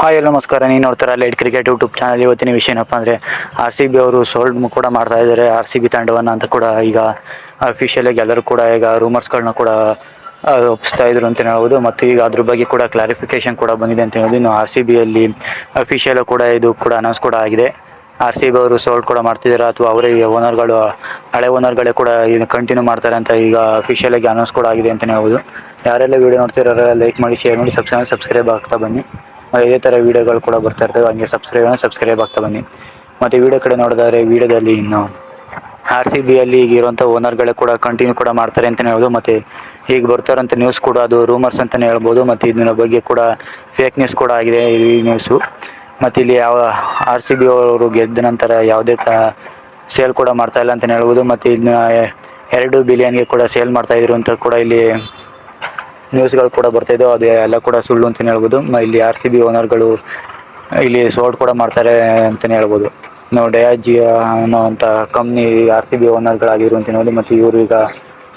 Hi ಎಲ್ಲ ನಮಸ್ಕಾರ. ನೀವು ನೋಡ್ತಾರೆ ಲೈಟ್ ಕ್ರಿಕೆಟ್ ಯೂಟ್ಯೂಬ್ ಚಾನಲ್ ಇವತ್ತಿನ ವಿಷಯ ಏನಪ್ಪ ಅಂದರೆ ಆರ್ ಸಿ ಬಿ ಅವರು ಸೋಲ್ಡ್ ಕೂಡ ಮಾಡ್ತಾ ಇದ್ದಾರೆ ಆರ್ ಸಿ ಬಿ ತಂಡವನ್ನು ಅಂತ ಕೂಡ ಈಗ ಅಫಿಷಿಯಲಾಗಿ ಎಲ್ಲರೂ ಕೂಡ ಈಗ ರೂಮರ್ಸ್ಗಳನ್ನ ಕೂಡ ಒಪ್ಪಿಸ್ತಾ ಇದ್ರು ಅಂತ ಹೇಳ್ಬೋದು. ಮತ್ತು ಈಗ ಅದ್ರ ಬಗ್ಗೆ ಕೂಡ ಕ್ಲಾರಿಫಿಕೇಶನ್ ಕೂಡ ಬಂದಿದೆ ಅಂತ ಹೇಳೋದು ಇನ್ನು ಆರ್ ಸಿ ಬಿಯಲ್ಲಿ ಅಫಿಷಿಯಲ್ ಕೂಡ ಇದು ಕೂಡ ಅನೌನ್ಸ್ ಕೂಡ ಆಗಿದೆ. ಆರ್ ಸಿ ಬಿ ಅವರು ಸೋಲ್ಡ್ ಕೂಡ ಮಾಡ್ತಿದ್ದಾರೆ ಅಥವಾ ಅವರೇ ಓನರ್ಗಳು ಹಳೆ ಓನರ್ಗಳೇ ಕೂಡ ಇದು ಕಂಟಿನ್ಯೂ ಮಾಡ್ತಾರೆ ಅಂತ ಈಗ ಅಫಿಷಿಯಲ್ ಆಗಿ ಅನೌನ್ಸ್ ಕೂಡ ಆಗಿದೆ ಅಂತಲೇ ಹೇಳ್ಬೋದು. ಯಾರೆಲ್ಲ ವೀಡಿಯೋ ನೋಡ್ತಿರೋ ಲೈಕ್ ಮಾಡಿ ಶೇರ್ ಮಾಡಿ ಸಬ್ಸ್ಕ್ರೈಬ್ ಸಬ್ಸ್ಕ್ರೈಬ್ ಆಗ್ತಾ ಬನ್ನಿ. ಇದೇ ಥರ ವೀಡಿಯೋಗಳು ಕೂಡ ಬರ್ತಾ ಇರ್ತವೆ. ಹಂಗೆ ಸಬ್ಸ್ಕ್ರೈಬ್ ಸಬ್ಸ್ಕ್ರೈಬ್ ಆಗ್ತಾ ಬನ್ನಿ. ಮತ್ತು ವೀಡಿಯೋ ಕಡೆ ನೋಡಿದ್ರೆ ವೀಡಿಯೋದಲ್ಲಿ ಇನ್ನು ಆರ್ ಸಿ ಬಿಯಲ್ಲಿ ಈಗ ಇರುವಂಥ ಓನರ್ಗಳೇ ಕೂಡ ಕಂಟಿನ್ಯೂ ಕೂಡ ಮಾಡ್ತಾರೆ ಅಂತಲೇ ಹೇಳ್ಬೋದು. ಮತ್ತು ಈಗ ಬರ್ತಾರಂಥ ನ್ಯೂಸ್ ಕೂಡ ಅದು ರೂಮರ್ಸ್ ಅಂತಲೇ ಹೇಳ್ಬೋದು. ಮತ್ತು ಇದನ್ನ ಬಗ್ಗೆ ಕೂಡ ಫೇಕ್ ನ್ಯೂಸ್ ಕೂಡ ಆಗಿದೆ ಈ ನ್ಯೂಸು ಮತ್ತು ಇಲ್ಲಿ ಯಾವ ಆರ್ ಸಿ ಬಿ ಅವರು ಗೆದ್ದ ನಂತರ ಯಾವುದೇ ತ ಸೇಲ್ ಕೂಡ ಮಾಡ್ತಾ ಇಲ್ಲ ಅಂತಲೇ ಹೇಳ್ಬೋದು. ಮತ್ತು ಇದನ್ನ ಎರಡು ಬಿಲಿಯನ್ಗೆ ಕೂಡ ಸೇಲ್ ಮಾಡ್ತಾ ಇದ್ರು ಅಂತ ಕೂಡ ಇಲ್ಲಿ ನ್ಯೂಸ್ಗಳು ಕೂಡ ಬರ್ತಾಯಿದ್ದೋ ಅದು ಎಲ್ಲ ಕೂಡ ಸುಳ್ಳು ಅಂತಲೇ ಹೇಳ್ಬೋದು. ಇಲ್ಲಿ ಆರ್ ಸಿ ಬಿ ಓನರ್ಗಳು ಇಲ್ಲಿ ಸೋಲ್ಡ್ ಕೂಡ ಮಾಡ್ತಾರೆ ಅಂತಲೇ ಹೇಳ್ಬೋದು. ನಾವು ಡಯಾಜಿ ಅನ್ನೋವಂಥ ಕಂಪ್ನಿ ಆರ್ ಸಿ ಬಿ ಓನರ್ಗಳಾಗಿರು ಅಂತ ಹೇಳಿ ಮತ್ತು ಇವರು ಈಗ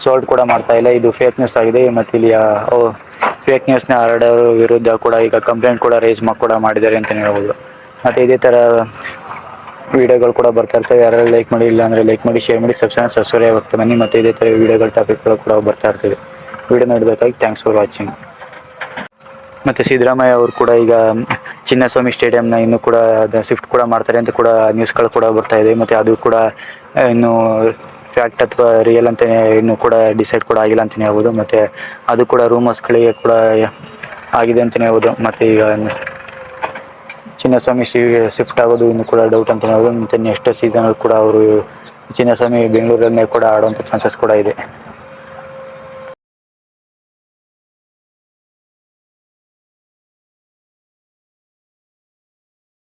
ಸೋಲ್ಡ್ ಕೂಡ ಮಾಡ್ತಾ ಇಲ್ಲ. ಇದು ಫೇಕ್ ನ್ಯೂಸ್ ಆಗಿದೆ. ಮತ್ತು ಇಲ್ಲಿ ಫೇಕ್ ನ್ಯೂಸ್ನ ಹರಡೋರ ವಿರುದ್ಧ ಕೂಡ ಈಗ ಕಂಪ್ಲೇಂಟ್ ಕೂಡ ರೇಸ್ ಕೂಡ ಮಾಡಿದ್ದಾರೆ ಅಂತಲೇ ಹೇಳ್ಬೋದು. ಮತ್ತು ಇದೇ ಥರ ವೀಡಿಯೋಗಳು ಕೂಡ ಬರ್ತಾ ಇರ್ತವೆ. ಯಾರೆಲ್ಲ ಲೈಕ್ ಮಾಡಿ ಇಲ್ಲ ಅಂದರೆ ಲೈಕ್ ಮಾಡಿ ಶೇರ್ ಮಾಡಿ ಸಬ್ಸ್ಕ್ರೈಬ್ ಸಬ್ಸ್ಕ್ರೈಬ್ ಆಗ್ತಾ ಬನ್ನಿ. ಮತ್ತು ಇದೇ ಥರ ವೀಡಿಯೋಗಳ ಟಾಪಿಕ್ಗಳು ಕೂಡ ಬರ್ತಾ ಇರ್ತವೆ. ವೀಡಿಯೋ ನೋಡಬೇಕಾಗಿ ಥ್ಯಾಂಕ್ಸ್ ಫಾರ್ ವಾಚಿಂಗ್ ಮತ್ತು ಸಿದ್ದರಾಮಯ್ಯ ಅವರು ಕೂಡ ಈಗ ಚಿನ್ನಸ್ವಾಮಿ ಸ್ಟೇಡಿಯಂನ ಇನ್ನೂ ಕೂಡ ಅದು ಶಿಫ್ಟ್ ಕೂಡ ಮಾಡ್ತಾರೆ ಅಂತ ಕೂಡ ನ್ಯೂಸ್ಗಳು ಕೂಡ ಬರ್ತಾ ಇದೆ. ಮತ್ತು ಅದು ಕೂಡ ಇನ್ನೂ ಫ್ಯಾಕ್ಟ್ ಅಥವಾ ರಿಯಲ್ ಅಂತಲೇ ಇನ್ನೂ ಕೂಡ ಡಿಸೈಡ್ ಕೂಡ ಆಗಿಲ್ಲ ಅಂತಲೇ ಹೇಳ್ಬೋದು. ಮತ್ತು ಅದು ಕೂಡ ರೂಮರ್ಸ್ಗಳಿಗೆ ಕೂಡ ಆಗಿದೆ ಅಂತಲೇ ಹೇಳ್ಬೋದು. ಮತ್ತು ಈಗ ಚಿನ್ನಸ್ವಾಮಿ ಶಿಫ್ಟ್ ಆಗೋದು ಇನ್ನೂ ಕೂಡ ಡೌಟ್ ಅಂತಲೇ ಹೇಳ್ಬೋದು. ಮತ್ತು ನೆಕ್ಸ್ಟ್ ಸೀಸನಲ್ಲಿ ಕೂಡ ಅವರು ಚಿನ್ನಸ್ವಾಮಿ ಬೆಂಗಳೂರಲ್ಲೇ ಕೂಡ ಆಡುವಂಥ ಚಾನ್ಸಸ್ ಕೂಡ ಇದೆ.